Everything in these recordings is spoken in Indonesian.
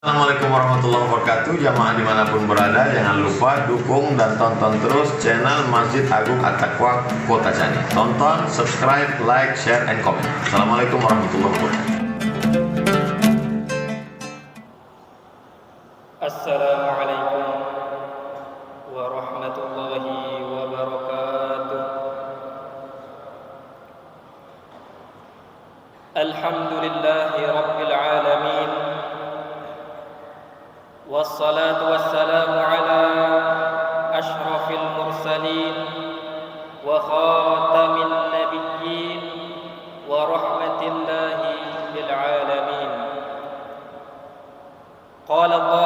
Assalamualaikum warahmatullahi wabarakatuh. Jamaah di mana pun berada Jangan lupa dukung dan tonton terus channel Masjid Agung At-Taqwa Kota Cani Tonton, subscribe, like, share, and comment. Assalamualaikum warahmatullahi wabarakatuh. Assalamualaikum warahmatullahi wabarakatuh. Alhamdulillahi والصلاة والسلام على أشرف المرسلين وخاتم النبيين ورحمة الله للعالمين. قال الله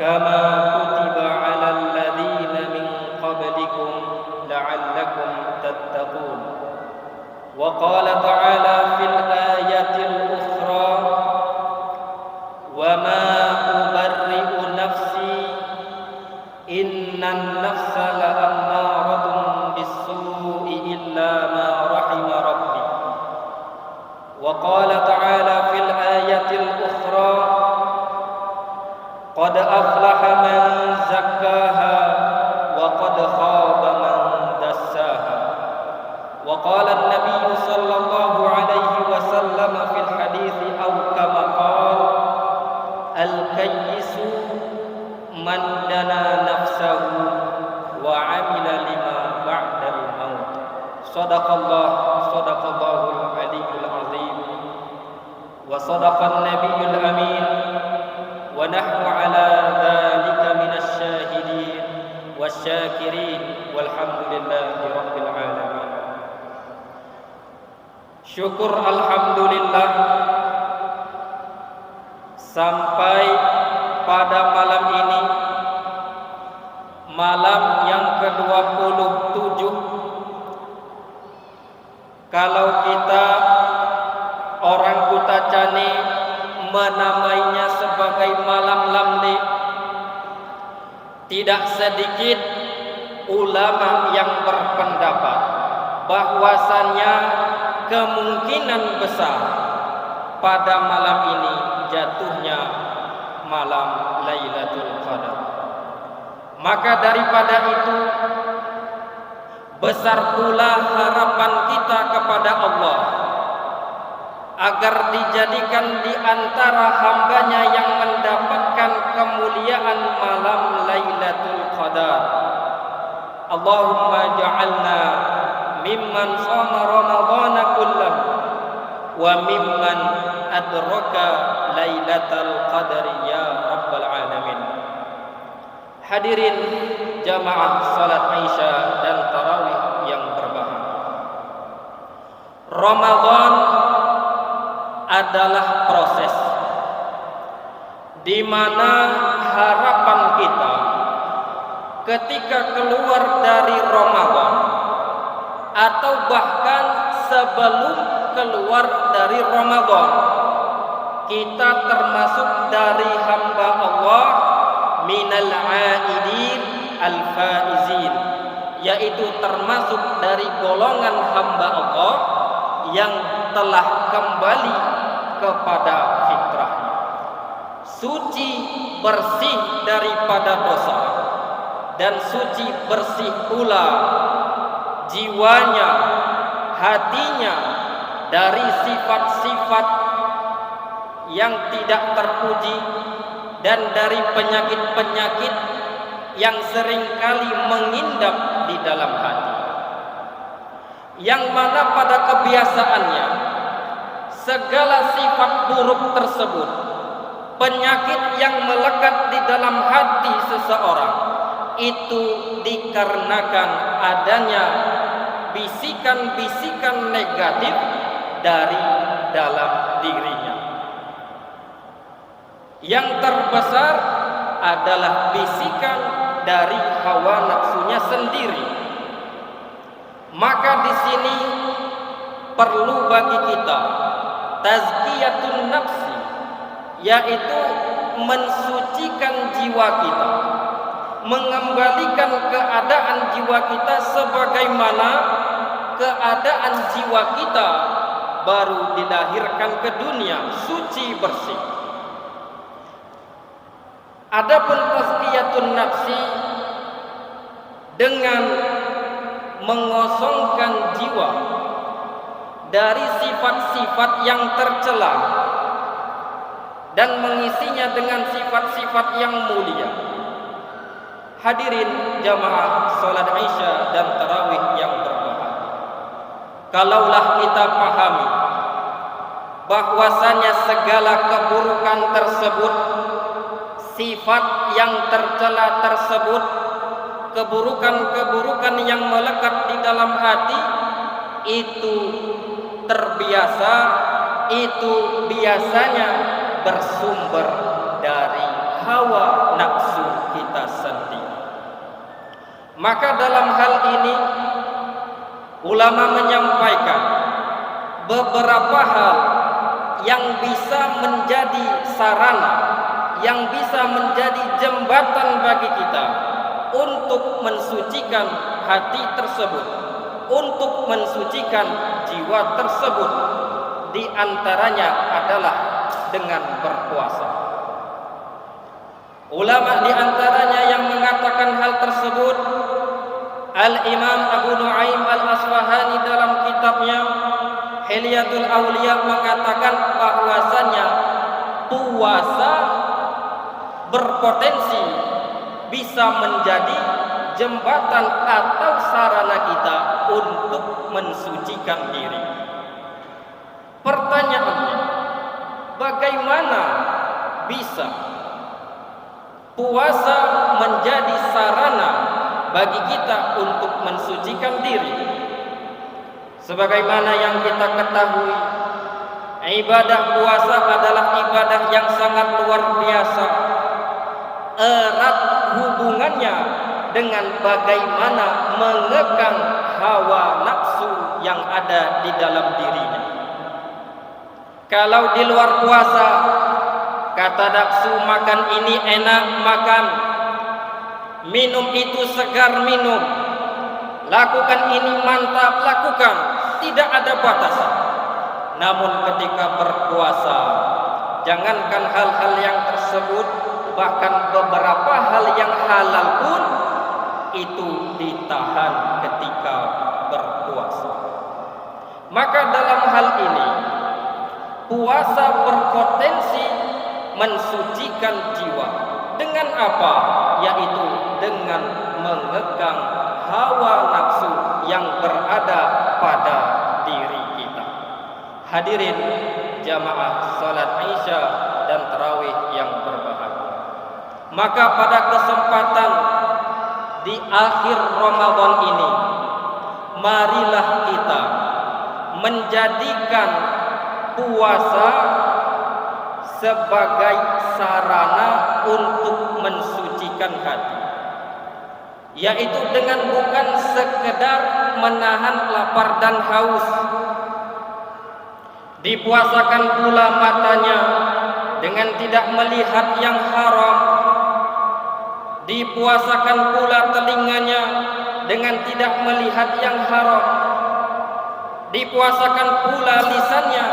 كما كتب على الذين من قبلكم لعلكم تتقون. وقال تعالى في الآية الأخرى وما أبرئ نفسي إن النفس لأمارة بالسوء إلا ما رحم ربي. وقال الكيس من دنا نفسه وعمل لما بعد الموت. صدق الله صدق الله العلي العظيم. وصدق النبي الأمين. ونحن على ذلك من الشاهدين والشاكرين. والحمد لله رب العالمين. Syukur Alhamdulillah Sampai pada malam ini Malam yang ke-27 Kalau kita Orang Kuta Cani Menamainya sebagai malam lamli Tidak sedikit Ulama yang berpendapat Bahwasannya Kemungkinan besar Pada malam ini jatuhnya malam Lailatul Qadar. Maka daripada itu besar pula harapan kita kepada Allah agar dijadikan di antara hambanya yang mendapatkan kemuliaan malam Lailatul Qadar. Allahumma ja'alna mimman shoma ramadhana kullahu wa mimman adraka lailatul qadri ya rabbal alamin. Hadirin jamaah salat Aisyah dan tarawih yang berbahagia. Ramadan adalah proses di mana harapan kita ketika keluar dari Ramadan atau bahkan sebelum keluar dari Ramadan. Kita termasuk dari hamba Allah minal aidin al faizin yaitu termasuk dari golongan hamba Allah yang telah kembali kepada fitrahnya. Suci bersih daripada dosa dan suci bersih pula jiwanya hatinya dari sifat-sifat yang tidak terpuji dan dari penyakit-penyakit yang sering kali mengindap di dalam hati. Yang mana pada kebiasaannya segala sifat buruk tersebut penyakit yang melekat di dalam hati seseorang itu dikarenakan adanya bisikan-bisikan negatif dari dalam dirinya. Yang terbesar adalah bisikan dari hawa nafsunya sendiri. Maka di sini perlu bagi kita tazkiyatun nafsi yaitu mensucikan jiwa kita mengembalikan keadaan jiwa kita sebagaimana keadaan jiwa kita baru dilahirkan ke dunia suci bersih adapun tazkiyatun nafsi dengan mengosongkan jiwa dari sifat-sifat yang tercela dan mengisinya dengan sifat-sifat yang mulia. Hadirin jamaah salat Isya dan tarawih yang. Kalaulah kita pahami bahwasanya segala keburukan tersebut sifat yang tercela tersebut keburukan-keburukan yang melekat di dalam hati itu terbiasa itu biasanya bersumber dari hawa nafsu kita sendiri. Maka dalam hal ini ulama menyampaikan beberapa hal yang bisa menjadi sarana yang bisa menjadi jembatan bagi kita untuk mensucikan hati tersebut, untuk mensucikan jiwa tersebut. Di antaranya adalah dengan berpuasa. Ulama di antaranya yang mengatakan hal tersebut Al-Imam Abu Nuaim Al-Asfahani dalam kitabnya Hilyatul Auliya mengatakan bahwasannya puasa berpotensi bisa menjadi jembatan atau sarana kita untuk mensucikan diri. Pertanyaannya, bagaimana bisa puasa menjadi sarana bagi kita untuk mensucikan diri? Sebagaimana yang kita ketahui, ibadah puasa adalah ibadah yang sangat luar biasa erat hubungannya dengan bagaimana mengekang hawa nafsu yang ada di dalam dirinya. Kalau di luar puasa, kata nafsu makan ini enak makan, minum itu segar minum, lakukan ini mantap lakukan, tidak ada batasan. Namun ketika berpuasa, jangankan hal-hal yang tersebut bahkan beberapa hal yang halal pun itu ditahan ketika berpuasa. Maka dalam hal ini puasa berpotensi mensucikan jiwa dengan apa? Yaitu dengan mengekang hawa nafsu yang berada pada diri kita. Hadirin jamaah salat Isya dan tarawih yang berbahagia. Maka pada kesempatan di akhir Ramadan ini marilah kita menjadikan puasa sebagai sarana untuk mensucikan hati. Yaitu dengan bukan sekedar menahan lapar dan haus. Dipuasakan pula matanya dengan tidak melihat yang haram. Dipuasakan pula telinganya dengan tidak melihat yang haram. Dipuasakan pula lisannya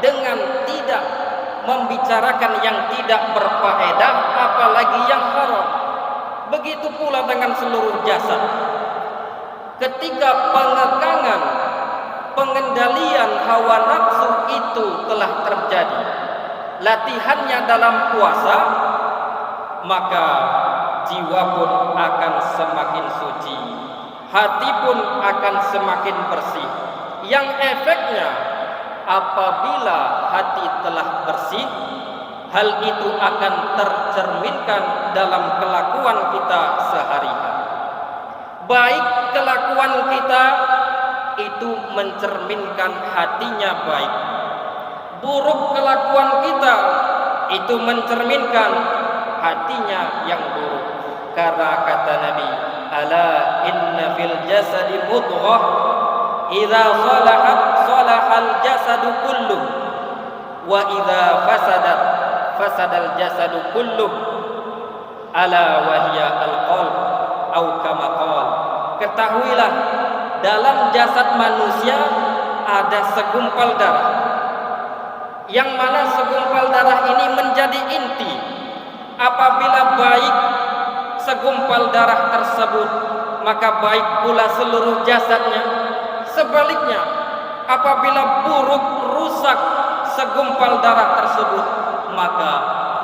dengan tidak membicarakan yang tidak berfaedah apalagi yang haram. Begitu pula dengan seluruh jasad. Ketika pengekangan pengendalian hawa nafsu itu telah terjadi latihannya dalam puasa maka jiwa pun akan semakin suci hati pun akan semakin bersih. Yang efeknya apabila hati telah bersih hal itu akan tercerminkan dalam kelakuan kita sehari-hari. Baik kelakuan kita itu mencerminkan hatinya baik. Buruk kelakuan kita itu mencerminkan hatinya yang buruk. Karena kata Nabi ala inna fil jasadi mudghah idza salahat salahal jasadu kulluh. Wa idza fasadat fasadal jasadu kulluh. Ala wahya al-qalb au kama qala ketahuilah dalam jasad manusia ada segumpal darah. Yang mana segumpal darah ini menjadi inti. Apabila baik segumpal darah tersebut maka baik pula seluruh jasadnya sebaliknya apabila buruk rusak segumpal darah tersebut maka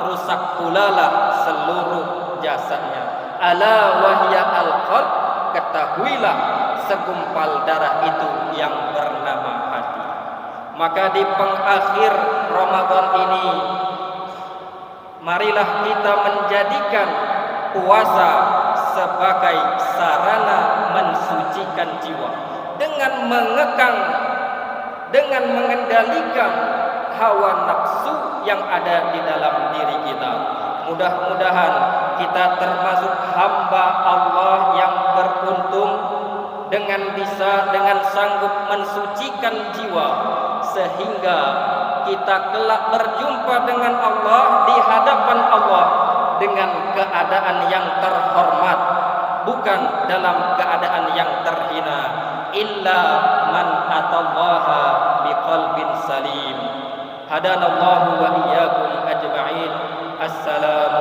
rusak pula lah seluruh jasadnya. Ala wahya al ketahuilah segumpal darah itu yang bernama hati. Maka di pengakhir Ramadan ini marilah kita menjadikan puasa sebagai sarana mensucikan jiwa dengan mengekang dengan mengendalikan hawa nafsu yang ada di dalam diri kita. Mudah-mudahan kita termasuk hamba Allah yang beruntung dengan bisa dengan sanggup mensucikan jiwa sehingga kita kelak berjumpa dengan Allah di hadapan Allah dengan keadaan yang terhormat bukan dalam keadaan yang terhina ইল্লা মান আতাল্লাহা বিকলবিন সালিম। হাদানাল্লাহু ওয়া ইয়্যাকুম আজমাইন। আসসালামু